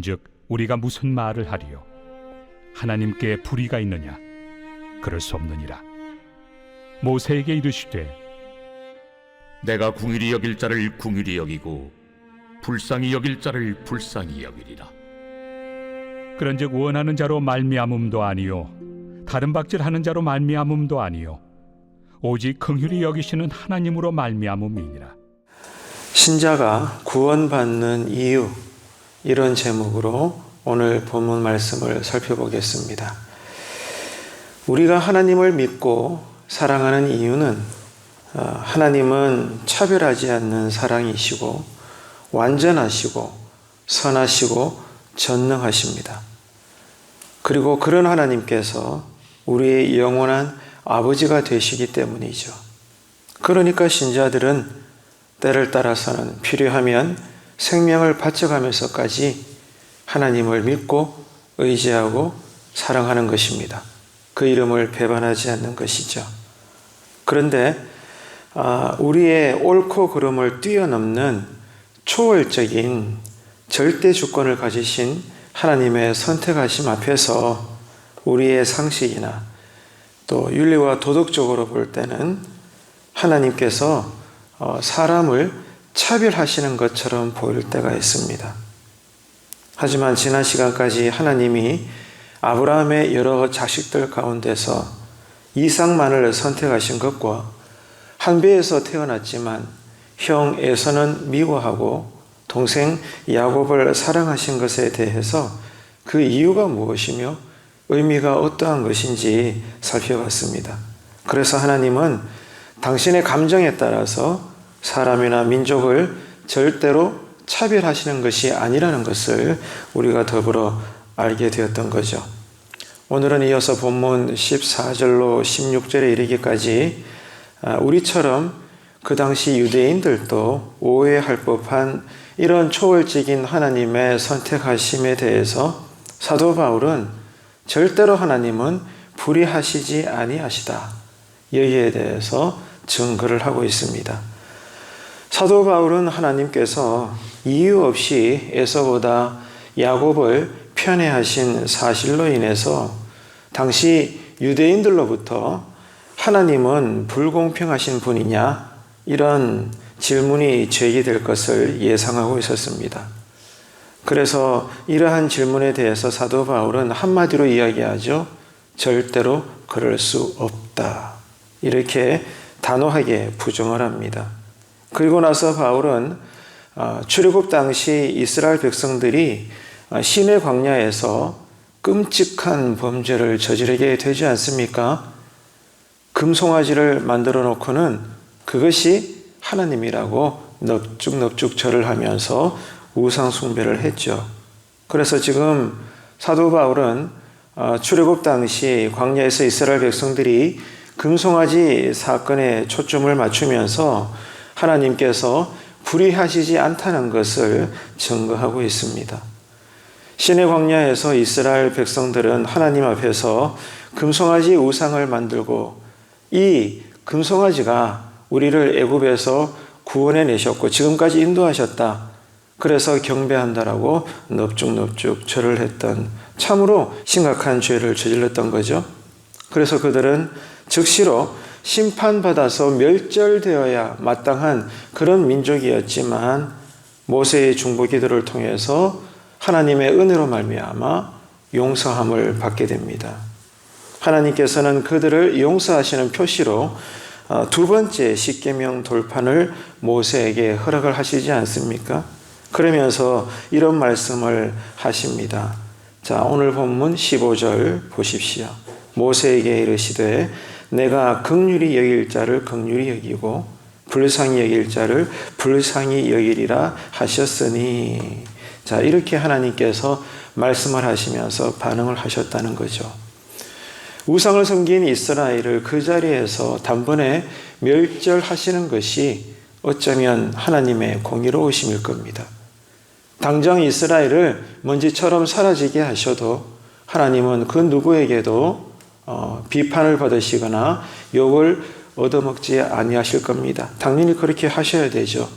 그런즉 우리가 무슨 말을 하리요? 하나님께 불의가 있느냐? 그럴 수 없느니라. 모세에게 이르시되 내가 궁일이 여길 자를 궁일이 여기고 불쌍히 여길 자를 불쌍히 여기리라. 그런즉 원하는 자로 말미암음도 아니요 다른 박질하는 자로 말미암음도 아니요 오직 긍휼히 여기시는 하나님으로 말미암음이니라. 신자가 구원받는 이유 이런 제목으로 오늘 본문 말씀을 살펴보겠습니다. 우리가 하나님을 믿고 사랑하는 이유는 어, 하나님은 차별하지 않는 사랑이시고 완전하시고 선하시고 전능하십니다. 그리고 그런 하나님께서 우리의 영원한 아버지가 되시기 때문이죠. 그러니까 신자들은 때를 따라서는 필요하면 생명을 바쳐가면서까지 하나님을 믿고 의지하고 사랑하는 것입니다. 그 이름을 배반하지 않는 것이죠. 그런데 아, 우리의 옳고 그름을 뛰어넘는 초월적인 절대 주권을 가지신 하나님의 선택하심 앞에서 우리의 상식이나 또 윤리와 도덕적으로 볼 때는 하나님께서 어, 사람을 차별하시는 것처럼 보일 때가 있습니다. 하지만 지난 시간까지 하나님이 아브라함의 여러 자식들 가운데서 이상만을 선택하신 것과 한 배에서 태어났지만 형 에서는 미워하고 동생 야곱을 사랑하신 것에 대해서 그 이유가 무엇이며 의미가 어떠한 것인지 살펴봤습니다. 그래서 하나님은 당신의 감정에 따라서 사람이나 민족을 절대로 차별하시는 것이 아니라는 것을 우리가 더불어 알게 되었던 거죠. 오늘은 이어서 본문 14절로 16절에 이르기까지 아, 우리처럼 그 당시 유대인들도 오해할 법한 이런 초월적인 하나님의 선택하심에 대해서 사도 바울은 절대로 하나님은 불의하시지 아니하시다. 여기에 대해서 증거를 하고 있습니다. 사도 바울은 하나님께서 이유 없이 에서보다 야곱을 편애하신 사실로 인해서 당시 유대인들로부터 하나님은 불공평하신 분이냐 이런 질문이 제기될 것을 예상하고 있었습니다. 그래서 이러한 질문에 대해서 사도 바울은 한마디로 이야기하죠. 절대로 그럴 수 없다. 이렇게 단호하게 부정을 합니다. 그리고 나서 바울은 어, 출애굽 당시 이스라엘 백성들이 어, 시내 광야에서 끔찍한 범죄를 저지르게 되지 않습니까? 금송아지를 만들어 놓고는 그것이 하나님이라고 넙죽넙죽 절을 하면서 우상 숭배를 했죠. 그래서 지금 사도 바울은 어, 출애굽 당시 광야에서 이스라엘 백성들이 금송아지 사건에 초점을 맞추면서 하나님께서 불의하시지 않다는 것을 증거하고 있습니다. 신의 광야에서 이스라엘 백성들은 하나님 앞에서 금송아지 우상을 만들고 이 금송아지가 우리를 애굽에서 구원해 내셨고 지금까지 인도하셨다. 그래서 경배한다라고 넙죽넙죽 절을 했던 참으로 심각한 죄를 저질렀던 거죠. 그래서 그들은 즉시로 심판받아서 멸절되어야 마땅한 그런 민족이었지만 모세의 중보 기도를 통해서 하나님의 은혜로 말미암아 용서함을 받게 됩니다. 하나님께서는 그들을 용서하시는 표시로 어, 두 번째 십계명 돌판을 모세에게 허락을 하시지 않습니까? 그러면서 이런 말씀을 하십니다. 자, 오늘 본문 15절 보십시오. 모세에게 이르시되 내가 극률이 여길 자를 극률이 여기고 불쌍히 여길 자를 불쌍히 여기리라 하셨으니 자, 이렇게 하나님께서 말씀을 하시면서 반응을 하셨다는 거죠. 우상을 섬긴 이스라엘을 그 자리에서 단번에 멸절하시는 것이 어쩌면 하나님의 공의로우심일 겁니다. 당장 이스라엘을 먼지처럼 사라지게 하셔도 하나님은 그 누구에게도 어, 비판을 받으시거나 욕을 얻어먹지 아니하실 겁니다. 당연히 그렇게 하셔야 되죠.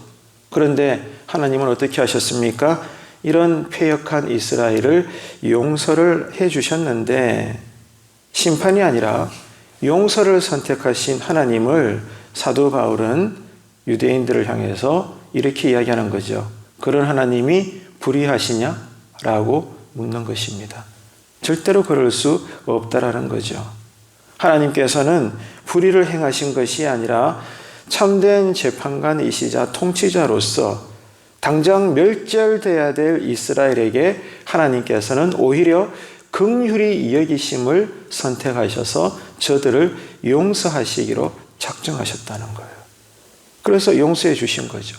그런데 하나님은 어떻게 하셨습니까? 이런 패역한 이스라엘을 용서를 해 주셨는데 심판이 아니라 용서를 선택하신 하나님을 사도 바울은 유대인들을 향해서 이렇게 이야기하는 거죠. 그런 하나님이 불의하시냐? 라고 묻는 것입니다. 절대로 그럴 수 없다라는 거죠. 하나님께서는 불의를 행하신 것이 아니라 참된 재판관이시자 통치자로서 당장 멸절돼야 될 이스라엘에게 하나님께서는 오히려 긍휼히 여기심을 선택하셔서 저들을 용서하시기로 작정하셨다는 거예요. 그래서 용서해 주신 거죠.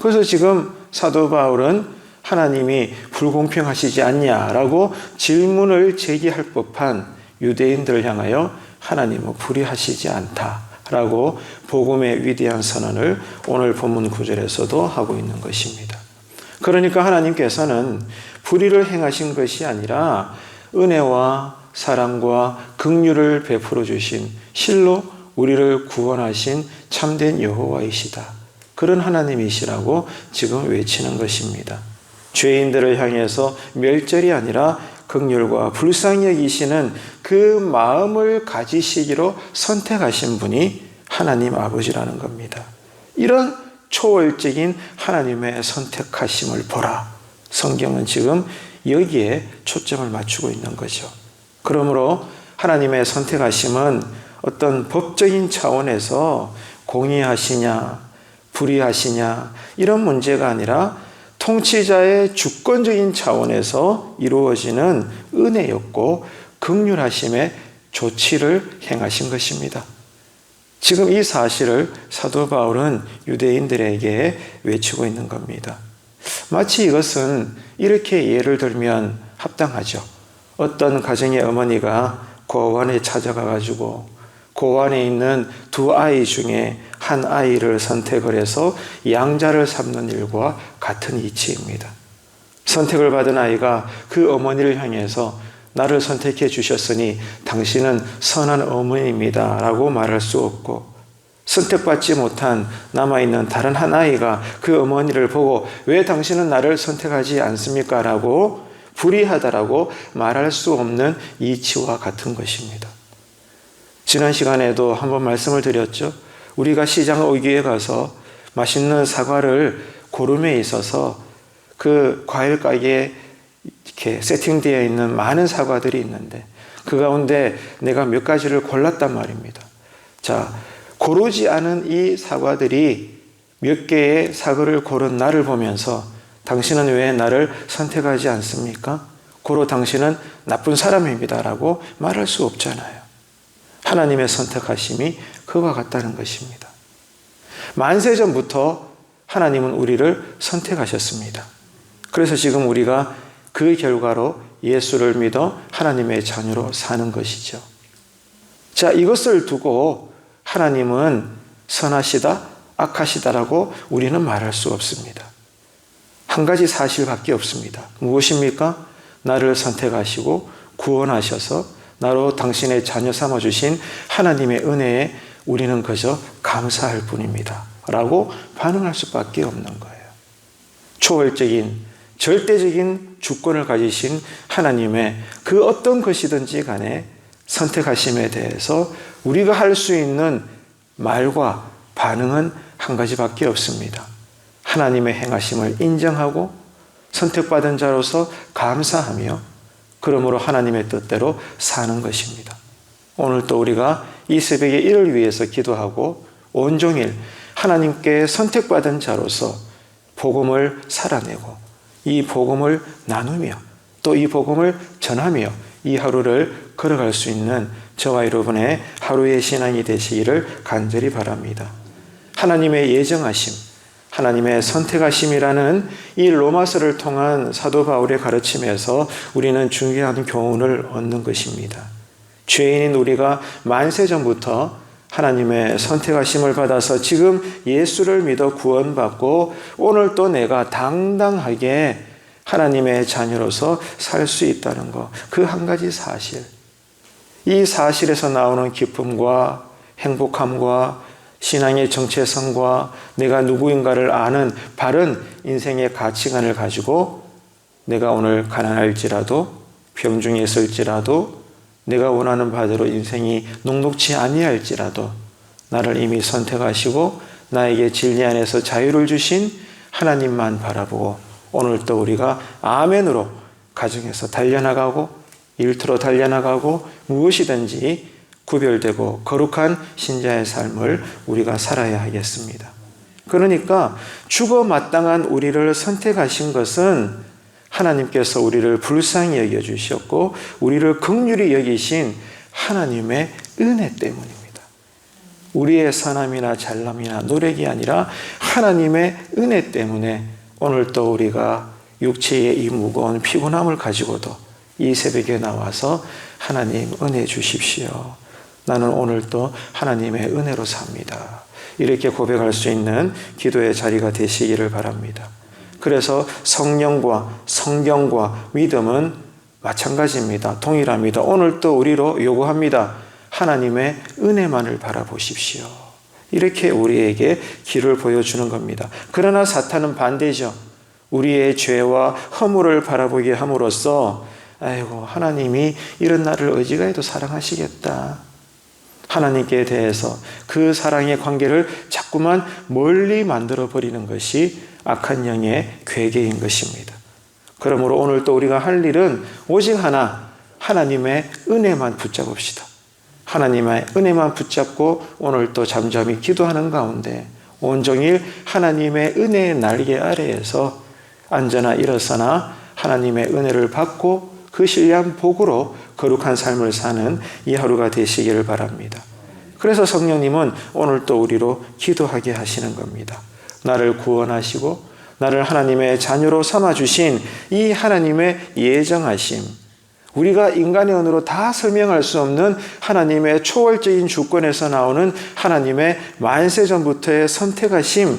그래서 지금 사도 바울은 하나님이 불공평하시지 않냐라고 질문을 제기할 법한 유대인들을 향하여 하나님은 불의하시지 않다라고 복음의 위대한 선언을 오늘 본문 구절에서도 하고 있는 것입니다. 그러니까 하나님께서는 불의를 행하신 것이 아니라 은혜와 사랑과 긍휼을 베풀어 주신 실로 우리를 구원하신 참된 여호와이시다. 그런 하나님이시라고 지금 외치는 것입니다. 죄인들을 향해서 멸절이 아니라 극률과 불쌍히 여기시는 그 마음을 가지시기로 선택하신 분이 하나님 아버지라는 겁니다. 이런 초월적인 하나님의 선택하심을 보라. 성경은 지금 여기에 초점을 맞추고 있는 거죠. 그러므로 하나님의 선택하심은 어떤 법적인 차원에서 공의하시냐, 불의하시냐, 이런 문제가 아니라 통치자의 주권적인 차원에서 이루어지는 은혜였고 극률하심의 조치를 행하신 것입니다. 지금 이 사실을 사도 바울은 유대인들에게 외치고 있는 겁니다. 마치 이것은 이렇게 예를 들면 합당하죠. 어떤 가정의 어머니가 고원에 찾아가 가지고 고원에 있는 두 아이 중에 한 아이를 선택을 해서 양자를 삼는 일과 같은 이치입니다. 선택을 받은 아이가 그 어머니를 향해서 나를 선택해 주셨으니 당신은 선한 어머니입니다. 라고 말할 수 없고, 선택받지 못한 남아있는 다른 한 아이가 그 어머니를 보고 왜 당신은 나를 선택하지 않습니까? 라고 불의하다라고 말할 수 없는 이치와 같은 것입니다. 지난 시간에도 한번 말씀을 드렸죠. 우리가 시장 오기에 가서 맛있는 사과를 고름에 있어서 그 과일 가게에 이렇게 세팅되어 있는 많은 사과들이 있는데 그 가운데 내가 몇 가지를 골랐단 말입니다. 자, 고르지 않은 이 사과들이 몇 개의 사과를 고른 나를 보면서 당신은 왜 나를 선택하지 않습니까? 고로 당신은 나쁜 사람입니다라고 말할 수 없잖아요. 하나님의 선택하심이 그와 같다는 것입니다. 만세 전부터 하나님은 우리를 선택하셨습니다. 그래서 지금 우리가 그 결과로 예수를 믿어 하나님의 자녀로 사는 것이죠. 자, 이것을 두고 하나님은 선하시다, 악하시다라고 우리는 말할 수 없습니다. 한 가지 사실밖에 없습니다. 무엇입니까? 나를 선택하시고 구원하셔서 나로 당신의 자녀 삼아 주신 하나님의 은혜에 우리는 그저 감사할 뿐입니다. 라고 반응할 수밖에 없는 거예요. 초월적인 절대적인 주권을 가지신 하나님의 그 어떤 것이든지 간에 선택하심에 대해서 우리가 할 수 있는 말과 반응은 한 가지밖에 없습니다. 하나님의 행하심을 인정하고 선택받은 자로서 감사하며 그러므로 하나님의 뜻대로 사는 것입니다. 오늘 또 우리가 이 새벽에 이를 위해서 기도하고 온종일 하나님께 선택받은 자로서 복음을 살아내고 이 복음을 나누며 또 이 복음을 전하며 이 하루를 걸어갈 수 있는 저와 여러분의 하루의 신앙이 되시기를 간절히 바랍니다. 하나님의 예정하심, 하나님의 선택하심이라는 이 로마서를 통한 사도 바울의 가르침에서 우리는 중요한 교훈을 얻는 것입니다. 죄인인 우리가 만세 전부터 하나님의 선택하심을 받아서 지금 예수를 믿어 구원받고 오늘 또 내가 당당하게 하나님의 자녀로서 살 수 있다는 것. 그 한 가지 사실. 이 사실에서 나오는 기쁨과 행복함과 신앙의 정체성과 내가 누구인가를 아는 바른 인생의 가치관을 가지고 내가 오늘 가난할지라도 병중에 있을지라도 내가 원하는 바대로 인생이 녹록치 아니할지라도 나를 이미 선택하시고 나에게 진리 안에서 자유를 주신 하나님만 바라보고 오늘 또 우리가 아멘으로 가정에서 달려나가고 일터로 달려나가고 무엇이든지 구별되고 거룩한 신자의 삶을 우리가 살아야 하겠습니다. 그러니까 죽어 마땅한 우리를 선택하신 것은 하나님께서 우리를 불쌍히 여겨 주셨고 우리를 극률히 여기신 하나님의 은혜 때문입니다. 우리의 선함이나 잘남이나 노력이 아니라 하나님의 은혜 때문에 오늘 또 우리가 육체의 이 무거운 피곤함을 가지고도 이 새벽에 나와서 하나님 은혜 주십시오. 나는 오늘 또 하나님의 은혜로 삽니다. 이렇게 고백할 수 있는 기도의 자리가 되시기를 바랍니다. 그래서 성령과 성경과 믿음은 마찬가지입니다. 동일합니다. 오늘 또 우리로 요구합니다. 하나님의 은혜만을 바라보십시오. 이렇게 우리에게 길을 보여주는 겁니다. 그러나 사탄은 반대죠. 우리의 죄와 허물을 바라보게 함으로써 아이고 하나님이 이런 나를 어지간해도 사랑하시겠다. 하나님께 대해서 그 사랑의 관계를 자꾸만 멀리 만들어 버리는 것이 악한 영의 괴계인 것입니다. 그러므로 오늘 또 우리가 할 일은 오직 하나 하나님의 은혜만 붙잡읍시다. 하나님의 은혜만 붙잡고 오늘 또 잠잠히 기도하는 가운데 온종일 하나님의 은혜의 날개 아래에서 앉아나 일어서나 하나님의 은혜를 받고 그 신뢰한 복으로 거룩한 삶을 사는 이 하루가 되시기를 바랍니다. 그래서 성령님은 오늘 또 우리로 기도하게 하시는 겁니다. 나를 구원하시고 나를 하나님의 자녀로 삼아 주신 이 하나님의 예정하심, 우리가 인간의 언어로 다 설명할 수 없는 하나님의 초월적인 주권에서 나오는 하나님의 만세 전부터의 선택하심,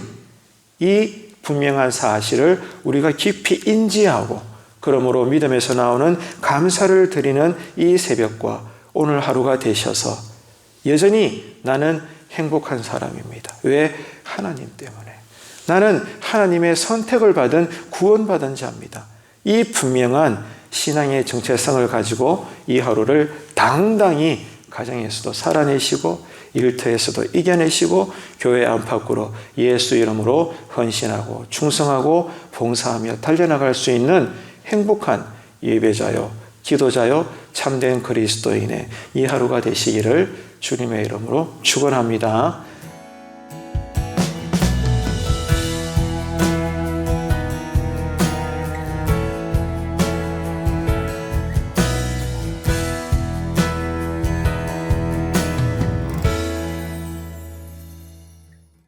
이 분명한 사실을 우리가 깊이 인지하고 그러므로 믿음에서 나오는 감사를 드리는 이 새벽과 오늘 하루가 되셔서 여전히 나는 행복한 사람입니다. 왜? 하나님 때문에. 나는 하나님의 선택을 받은 구원받은 자입니다. 이 분명한 신앙의 정체성을 가지고 이 하루를 당당히 가정에서도 살아내시고 일터에서도 이겨내시고 교회 안팎으로 예수 이름으로 헌신하고 충성하고 봉사하며 달려나갈 수 있는 행복한 예배자요, 기도자요, 참된 그리스도인의 이 하루가 되시기를 주님의 이름으로 축원합니다.